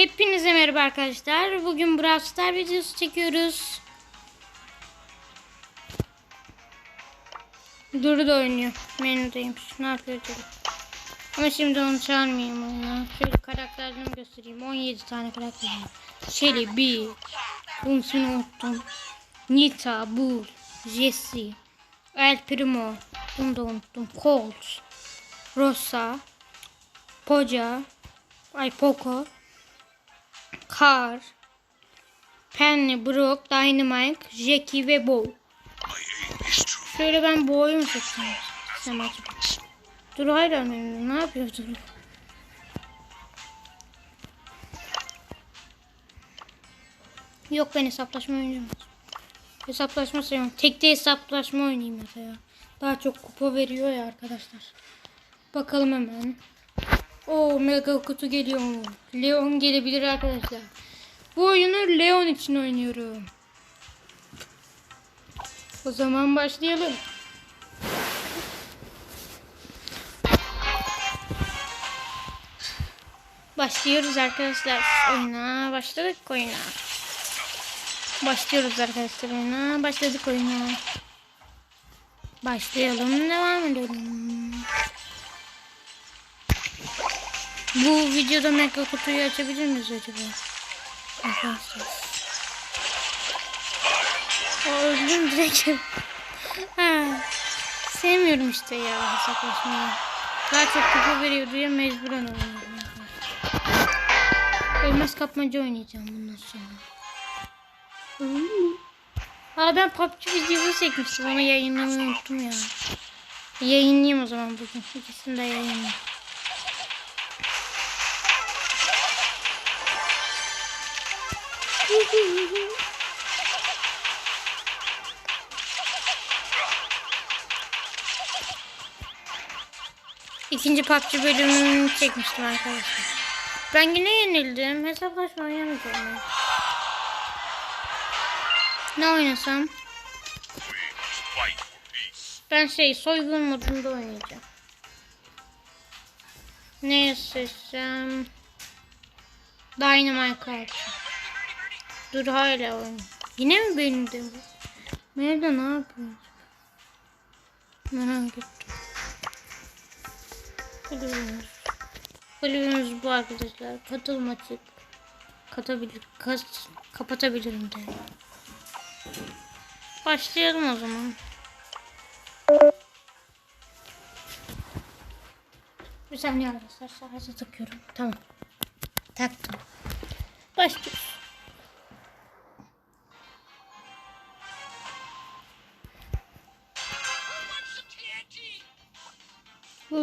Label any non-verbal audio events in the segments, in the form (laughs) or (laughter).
Hepinize merhaba arkadaşlar. Bugün Brawl Star videosu çekiyoruz. Duru da oynuyor. Menüdeymiş. Ne yapıyor Duru? Ama şimdi onu çağırmayayım oyuna. Şöyle karakterlerimi göstereyim. 17 tane karakter var. Shelly, bunun ismini unuttum. Nita, Bull, Jessie, El Primo, bunu da unuttum. Colt, Rosa, Poca, ay Poco, Car, Penny, Brock, Dynamite, Jackie ve Bo. Şöyle ben Bo'yu mu acaba? Dur hayır memnun. Ne yapıyor Dur? Yok ben hesaplaşma oynayacağım. Hesaplaşma sayıyorum. Tekte hesaplaşma oynayayım mesela. Daha çok kupa veriyor ya arkadaşlar. Bakalım hemen. O mega kutu geliyor? Leon gelebilir arkadaşlar. Bu oyunu Leon için oynuyorum. O zaman başlayalım. Başlıyoruz arkadaşlar. Oyuna başladık oyuna. Başlıyoruz arkadaşlar oyuna. Başladık oyuna. Başlayalım. Devam edelim. Bu videoda mega kutuyu açabilir miyiz acaba? Arkadaşlar. Öldüm direkt. ha. Sevmiyorum işte ya hesaplaşmayı. Daha çok kupa veriyor diye mecburen oynuyorum. Ölmez kapmaca oynayacağım bundan sonra. Aa ben PUBG videosu çekmiştim ama yayınlamayı unuttum ya. Yayınlayayım o zaman bugün. İkisini de yayınlayayım. İkinci PUBG bölümünü çekmiştim arkadaşlar. Ben yine yenildim. Hesaplaşma oynamayacağım ben. Ne oynasam? Ben şey soygun modunda oynayacağım. Ne seçsem? Dynamite karşı. Dur hala oyun. Yine mi benim de bu? Nerede ne yapıyor? Merak ettim. Kulübümüz. Kulübümüz bu arkadaşlar. Katılım açık. Katabilir. Kas, kapatabilirim de. Başlayalım o zaman. Bir saniye arkadaşlar. Şarja takıyorum. Tamam. Taktım. Başlıyoruz.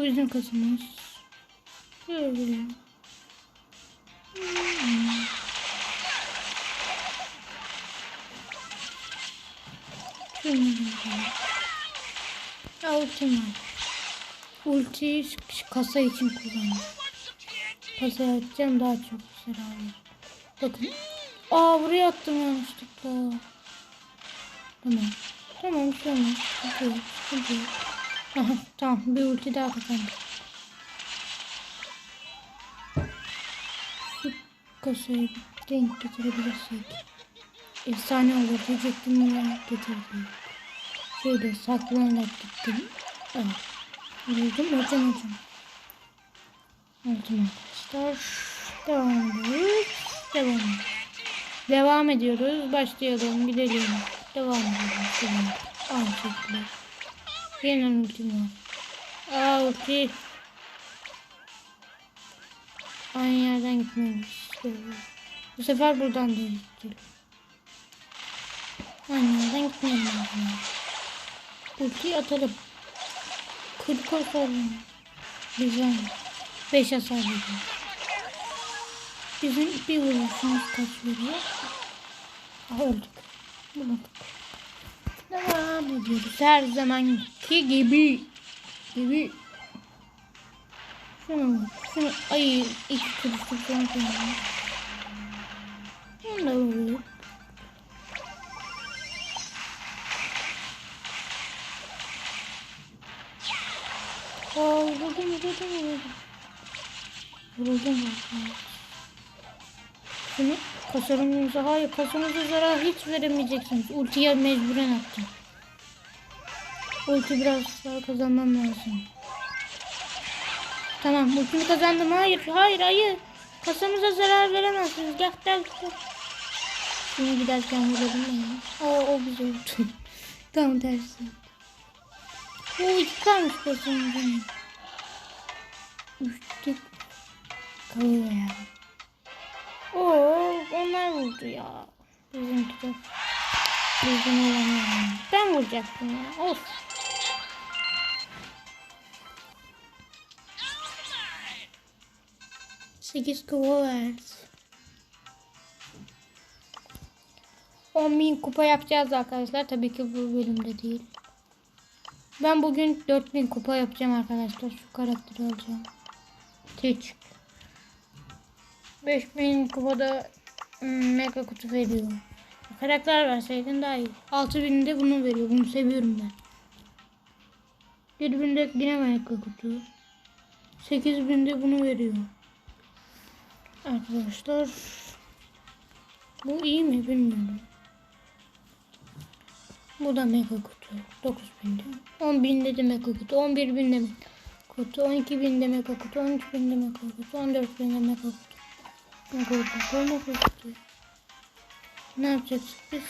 Bizim kızımız. Şöyle. Ya ultim. Ultiyi kasa için kullanıyorum. Kasa atacağım daha çok güzel olur. Bakın. Aa buraya attım yanlışlıkla. Tamam. Tamam yok. Sıkıntı yok. Aha, tamam bir ulti daha kazandım. Kasayı denk getirebilirsek. Efsane olur diyecektim ya getirdim. Şöyle saklanarak gittim. Evet. Buldum hocam hocam. Aldım arkadaşlar. Devam ediyoruz. Devam ediyoruz. Devam ediyoruz. Başlayalım. Gidelim. Devam ediyoruz. Devam. Aynı şekilde. Yine ultim var. Aa ulti. Aynı yerden istiyorum. Bu sefer buradan da gidelim. Aynı yerden lazım. Ultiyi atalım. 40 hasar? Güzel. 5 hasar veriyor. Bizim bir vuruşumuz kaç veriyor? Öldük. Bulunduk. Devam ediyoruz. Her zamanki gibi. Gibi. Şunu, şunu, ay iki da vuruyor. Aa, vuruldum, vuruldum, vuruldum. Vuruldum. vuruldum. Şunu kasarımıza hayır kasamıza zarar hiç veremeyeceksiniz. Ultiye mecburen attım. Ulti biraz daha kazanmam lazım. Tamam ultimi kazandım. Hayır hayır hayır. Kasamıza zarar veremezsiniz. Gel gel gel. Şimdi giderken vuralım mı? O, o güzel oldu. Tam tersi. O iki kalmış kasamıza. Üçte kalıyor ya. Oo, onlar vurdu ya. Bizimki de. Bizim yani. Ben vuracaktım ya. Of. Sekiz kupa verdi. 10 bin kupa yapacağız arkadaşlar. Tabii ki bu bölümde değil. Ben bugün 4000 kupa yapacağım arkadaşlar. Şu karakteri alacağım. Teç. 5000 kupada hmm, mega kutu veriyor. Karakter verseydin daha iyi. 6000 de bunu veriyor. Bunu seviyorum ben. 7000'de yine mega kutu. 8000'de bunu veriyor. Arkadaşlar bu iyi mi bilmiyorum. Bu da mega kutu. 9000'de. 10.000'de de mega kutu. 11.000'de mega kutu. 12.000'de mega kutu. 13.000'de mega kutu. 14.000'de mega kutu. Kutu. Mega kutu. Ne yapacağız biz?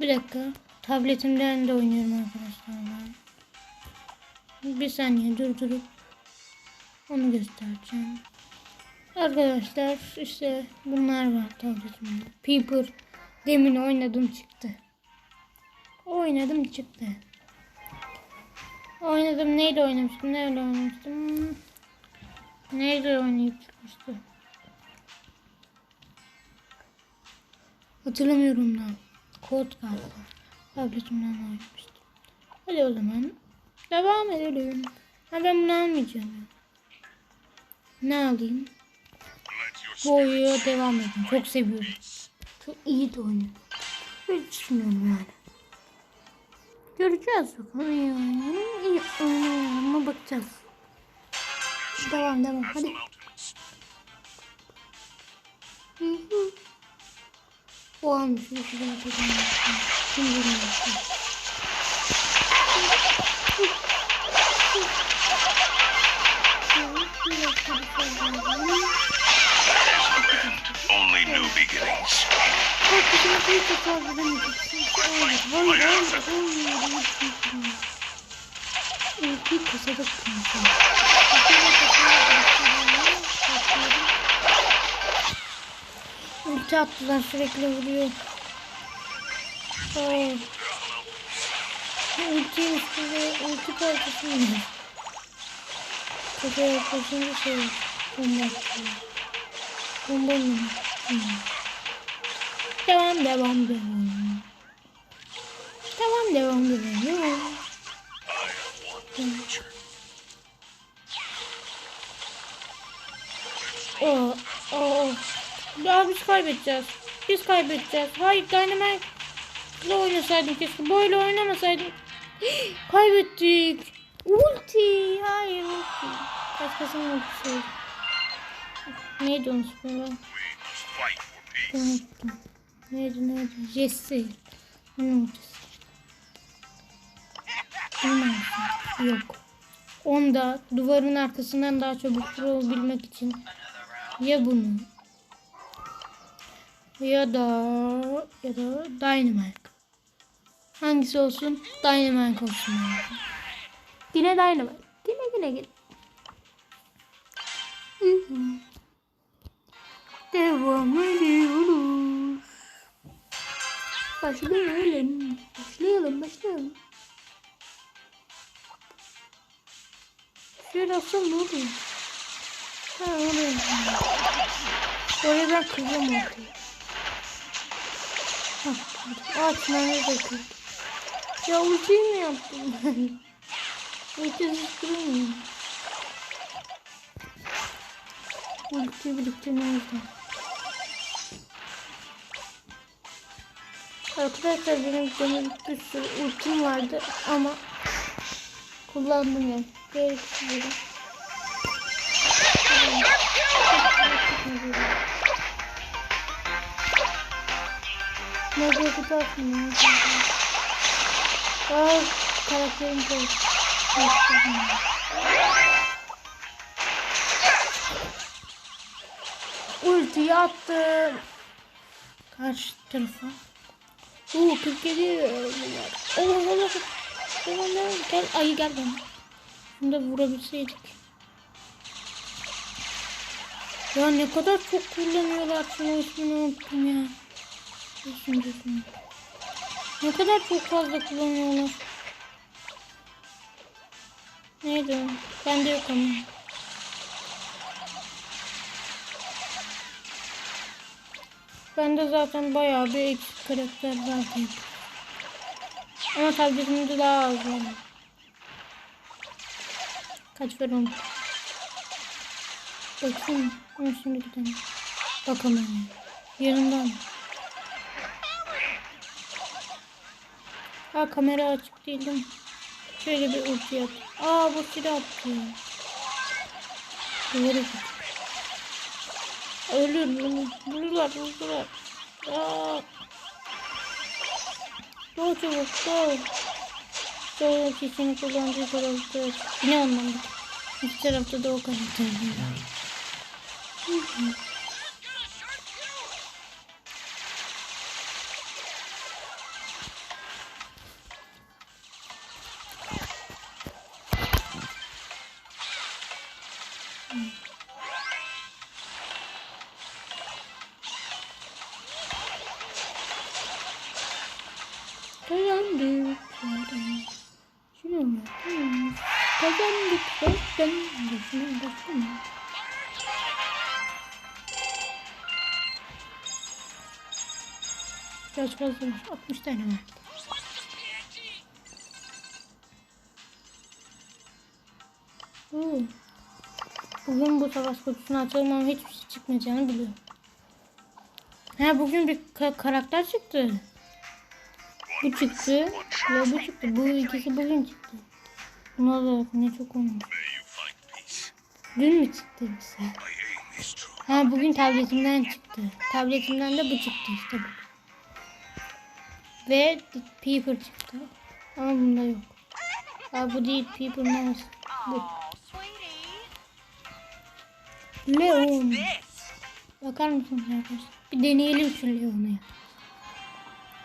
Bir dakika. Tabletimden de oynuyorum arkadaşlar. Bir saniye durdurup onu göstereceğim. Arkadaşlar işte bunlar var tabletimde. Peeper demin oynadım çıktı. Oynadım çıktı. Oynadım neyle oynamıştım? Neyle oynamıştım? Neyle oynayıp çıkmıştı? Hatırlamıyorum da. Kod galiba. Tabletimden oynamıştım. Hadi o zaman devam edelim. Ha ben bunu almayacağım ya. Ne alayım? Bu devam edin. Çok seviyorum. Çok iyi de oynuyor. Böyle düşünüyorum yani. Göreceğiz bakalım. İyi oynuyor. İyi bakacağız. Devam devam hadi. O almış. Ne kadar kazanmışsın. Kim bilmiyorsun. Only new beginnings. Bak bizim bir tekrar veremeyeceksin. Hayır, hayır, hayır, hayır. İlki kasada tutmuşum. Ulti attılar sürekli vuruyor. Oh. Ulti üstüne ulti parçası mı? Kaka yaklaşınca şey bomba atıyor. Bomba mı? Hmm. Devam devam devam. Devam devam devam. Oo, oo. Ya biz kaybedeceğiz. Biz kaybedeceğiz. Hayır Dynamite'la oynasaydım keşke. Böyle oynamasaydım. (gasps) Kaybettik. Ulti. Hayır ulti. Başkasının ultisi. Neydi onun peace. Unuttum. Neydi neydi? Jesse. Onun ultisi. Yok. Onda duvarın arkasından daha çabuk vurabilmek için ya bunu ya da ya da Dynamite. Hangisi olsun? Dynamite olsun. Yine Dynamite. Yine yine yine. Devam ediyoruz. Başlayalım. Başlayalım, başlayalım. Şöyle ne oluyor? Ha oraya. Oraya ben kıracağım ortaya. Ha, ağaç nerede kır? Ya ultiyi mi yaptım ben? Ultisiz (laughs) kırmıyorum. Ulti biriktirmemiz lazım. Arkadaşlar benim benim bir sürü ultim vardı ama kullandım yani. Gereksiz yere. Mega kutu atmıyor. Aa karakterim koy. Ultiyi attım. Karşı tarafa. Oo 47 Allah Allah. Allah Allah. Gel ayı gel bana. Şunu da vurabilseydik. Ya ne kadar çok kullanıyorlar şunu ismini unuttum ya. Düşüncesini. Ne kadar çok fazla kullanıyorlar. Neydi o? Bende yok ama. Bende zaten bayağı bir eksik karakter diye. Ama tabletimde daha az var. Kaç var onu? Bakayım. Ama şimdi gidelim. Bakamıyorum. Yanından. Ha kamera açık değildim. Şöyle bir ulti at. Aa bu silah attı. Doğru git. Ölür. Vururlar vururlar. Aa. Doğru çabuk doğru. Doğru kişinin kullandığı tarafta. Ne anlamda? İki tarafta da o karakter Biraz fazla var. 60 tane var. Oo. Bugün bu savaş kutusunu açalım ama hiçbir şey çıkmayacağını biliyorum. Ha bugün bir ka- karakter çıktı. Bu çıktı ve bu çıktı. Bu ikisi bugün çıktı. Buna da ne çok olmuş. Dün mü çıktı bize? Ha bugün tabletimden çıktı. Tabletimden de bu çıktı işte bu. Ve Peeper çıktı. Ama bunda yok. Aa bu değil Peeper neresi? Bu. Leon. Bakar mısınız arkadaşlar? Bir deneyelim şu Leon'u ya.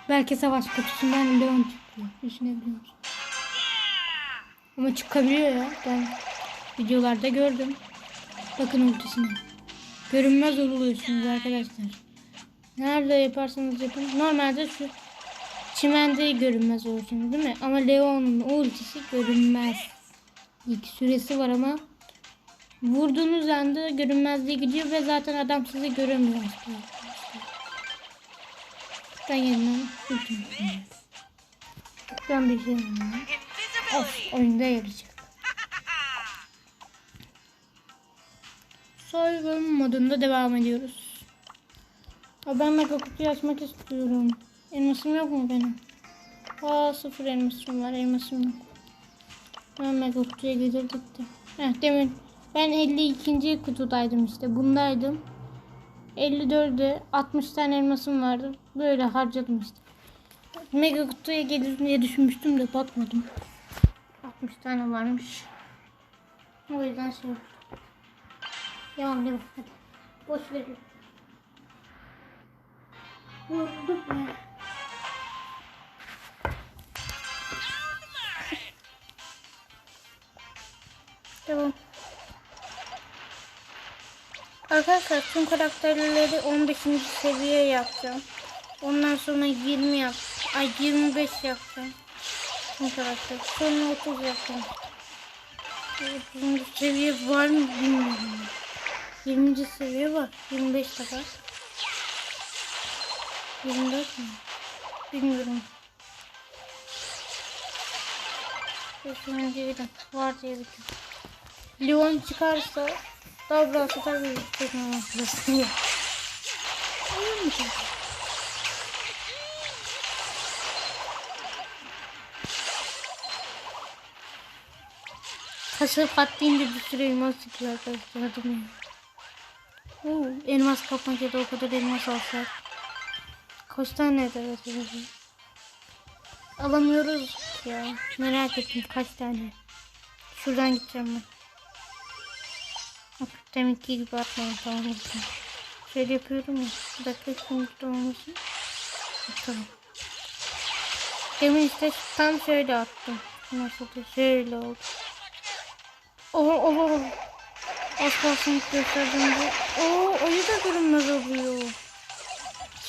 Belki savaş kutusundan Leon çıkıyor. Düşünebiliyor musun? Ama çıkabiliyor ya. Ben videolarda gördüm. Bakın ultisine. Görünmez oluyorsunuz arkadaşlar. Nerede yaparsanız yapın. Normalde şu çimende görünmez olursunuz değil mi? Ama Leon'un ultisi görünmez. İlk süresi var ama vurduğunuz anda görünmezliğe gidiyor ve zaten adam sizi göremiyor. Ben yeniden kullanıyorum. Ben bir şey. Of oyunda yarayacak. Soygun modunda devam ediyoruz. Ben mega kutuyu açmak istiyorum. Elmasım yok mu benim? Aa sıfır elmasım var. Elmasım yok. Mega kutuya gelir gitti. Heh, demin ben 52. kutudaydım işte. Bundaydım. 54'de 60 tane elmasım vardı. Böyle harcadım işte. Mega kutuya gelir diye düşünmüştüm de bakmadım. 60 tane varmış. O yüzden şey oldu. Devam devam. Hadi. Boş verin. Vurduk ya. Arkadaşlar tüm karakterleri 15. seviye yapacağım. Ondan sonra 20 yap. Ay 25 yapacağım. Tüm karakter. Sonra 30 yapacağım. 30. seviye var mı bilmiyorum. 20. seviye var. 25 de var. 24 mi? Bilmiyorum. Kesin diyelim. Var diye biliyorum. Leon çıkarsa tabii teknolojisi yok. Olur mu ki? Taşı patlayınca bir sürü elmas çıkıyor arkadaşlar. Adım ya. Oo, elmas kapmacada o kadar elmas alsak. Kaç tane de acaba? Alamıyoruz ya. Merak ettim kaç tane. Şuradan gideceğim ben. Deminki gibi atmayın tamam? Şöyle yapıyorum ya. Bir dakika şimdi olmasın. Tamam. Demin işte tam şöyle attım. Nasıl da şöyle oldu. Oh oh oh. Az kalsın gösterdim bu. Oo ayı da görünmez oluyor.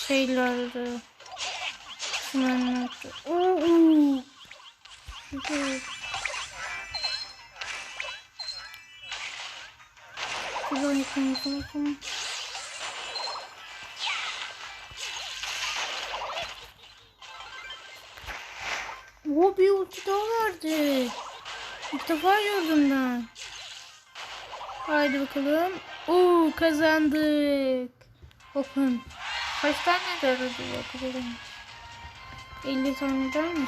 Şeylerde. Oo. oo. Güzel. Güzel yıkayalım. Oo bir ulti daha vardı. İlk defa gördüm ben. Haydi bakalım. Oo kazandık. Bakın. Kaç tane derdi bakalım. 50 tane der mi?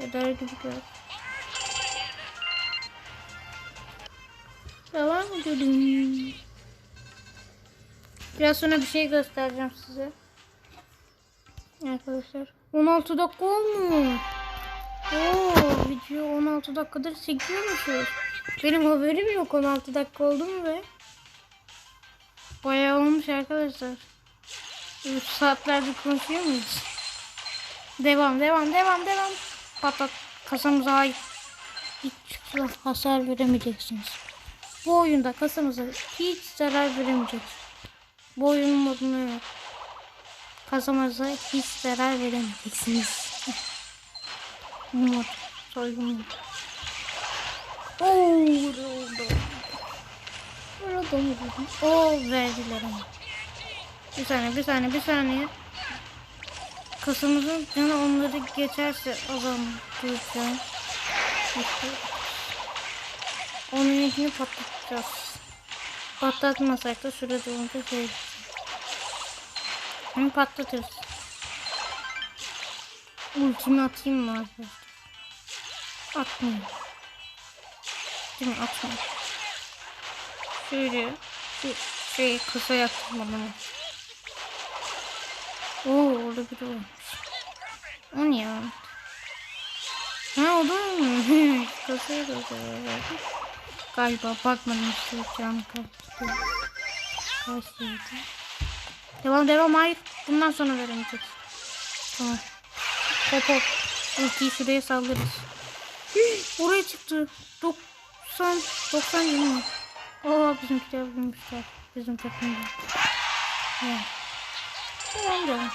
Eder gibi gör. Devam edelim. Biraz sonra bir şey göstereceğim size. Arkadaşlar. 16 dakika olmuş. Oo, video 16 dakikadır çekiyormuşuz. Benim haberim yok 16 dakika oldu mu be? Bayağı olmuş arkadaşlar. 3 saatlerde konuşuyor muyuz? Devam, devam, devam, devam. Patlat kasamıza ait hiç hasar veremeyeceksiniz. Bu oyunda kasamıza hiç zarar veremeyeceksiniz. (laughs) Bu oyunun modunu yok. Kasamıza hiç zarar veremeyeceksiniz. Mod. Soygun mod. Oo, vuruldu. Vuruldu mu. Oo, verdiler ama. Bir saniye, bir saniye, bir saniye. Kasamızın canı onları geçerse o zaman. İşte. Onun ikini patlatacağız. Patlatmasak da şurada olunca şey. Onu patlatırız. Ultimi atayım mı arkadaşlar? Atmayayım. Değil mi? Atmayayım. Şöyle şu şey kısa yaptım bana. Oo orada biri olmuş. O ne ya? Ha o da mı? (laughs) Kasaya da. Galiba bakmadım işte canım kaçtı. Kaçtıydı. Devam devam hayır. Bundan sonra veremeyeceğiz. Tamam. Hop hop. Ultiyi şuraya saldırırız. Oraya çıktı. 90 90 20. Aa bizimkiler bulmuşlar. Bizim takımda. Ya. Tamam devam.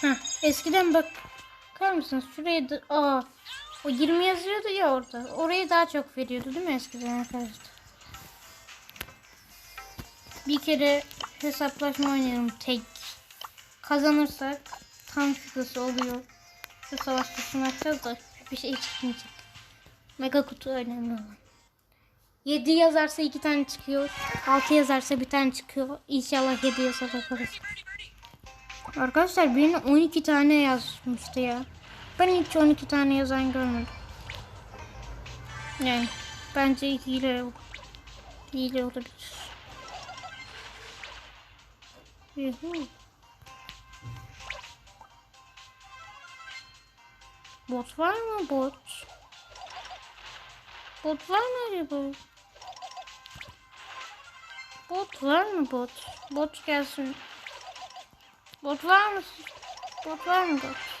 Heh, eskiden bak. Bakar mısınız? Şuraya da... Aa. O 20 yazıyordu ya orada. Orayı daha çok veriyordu değil mi eskiden arkadaşlar? Bir kere hesaplaşma oynayalım tek. Kazanırsak tam şurası oluyor. Şu savaş kutunu açacağız da bir şey çıkmayacak. Mega kutu önemli olan. 7 yazarsa 2 tane çıkıyor. 6 yazarsa bir tane çıkıyor. İnşallah 7 yazar yaparız. Arkadaşlar birine 12 tane yazmıştı ya. Ben hiç 12 tane yazan görmedim. Yani bence hile hile olabilir. Yuhu. Bot var mı bot? Bot var mı acaba? Bot var mı bot? Bot gelsin. Bot var mı? Bot var mı bot?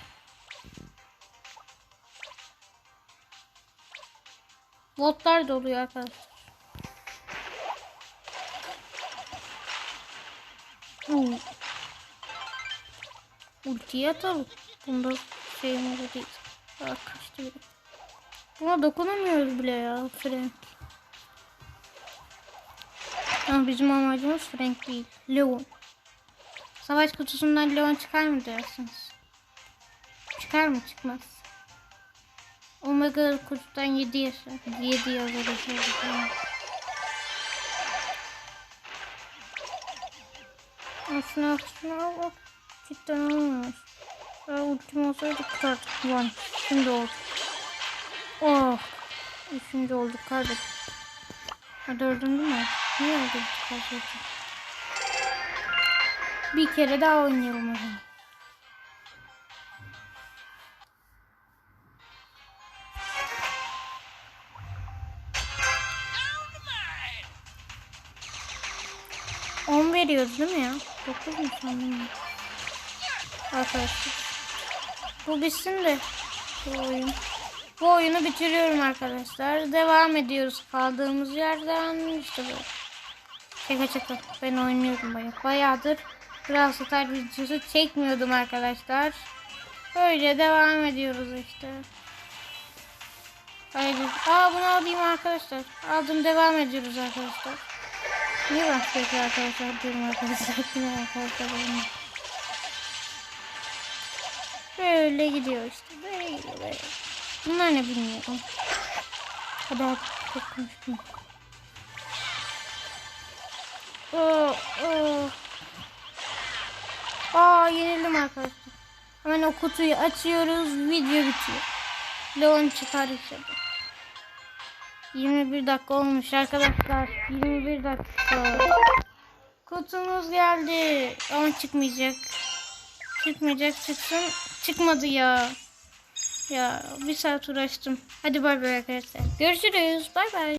Botlar da oluyor arkadaşlar. Oo. Ultiye atalım. Bunda şey mi değil. Aa, kaçtı biri. Buna dokunamıyoruz bile ya Frank. Ama bizim amacımız Frank değil. Leon. Savaş kutusundan Leon çıkar mı dersiniz? Çıkar mı? Çıkmaz. Omega kutudan 7 yaşar. 7 yazar. Aslında aslında al. Cidden olmamış. Daha ultim olsaydı kurtardık. One. Şimdi oldu. Oh. Üçüncü olduk kardeşim. Ha dördüncü mü? Niye bu kardeşim? Bir kere daha oynayalım o zaman. Veriyoruz değil mi ya? Dokuz mu sandım? Arkadaşlar. Bu bitsin de bu oyun. Bu oyunu bitiriyorum arkadaşlar. Devam ediyoruz kaldığımız yerden. İşte böyle. Şaka şaka. Ben oynuyorum bayağı. Bayağıdır Brawl Stars videosu çekmiyordum arkadaşlar. Böyle devam ediyoruz işte. Haydi. Aa bunu alayım arkadaşlar. Aldım devam ediyoruz arkadaşlar. Niye sürekli arkadaşlar diyorum arkadaşlar. Yine arkadaşlar oynuyor. Böyle gidiyor işte. Böyle gidiyor böyle. Bunlar ne bilmiyorum. Kadar çok konuştum. Oo, oo. Aa yenildim arkadaşlar. Hemen o kutuyu açıyoruz. Video bitiyor. Leon çıkar işte. 21 dakika olmuş arkadaşlar. 21 dakika. Kutumuz geldi. Ama çıkmayacak. Çıkmayacak çıksın. Çıkmadı ya. Ya bir saat uğraştım. Hadi bay bay arkadaşlar. Görüşürüz. Bay bay.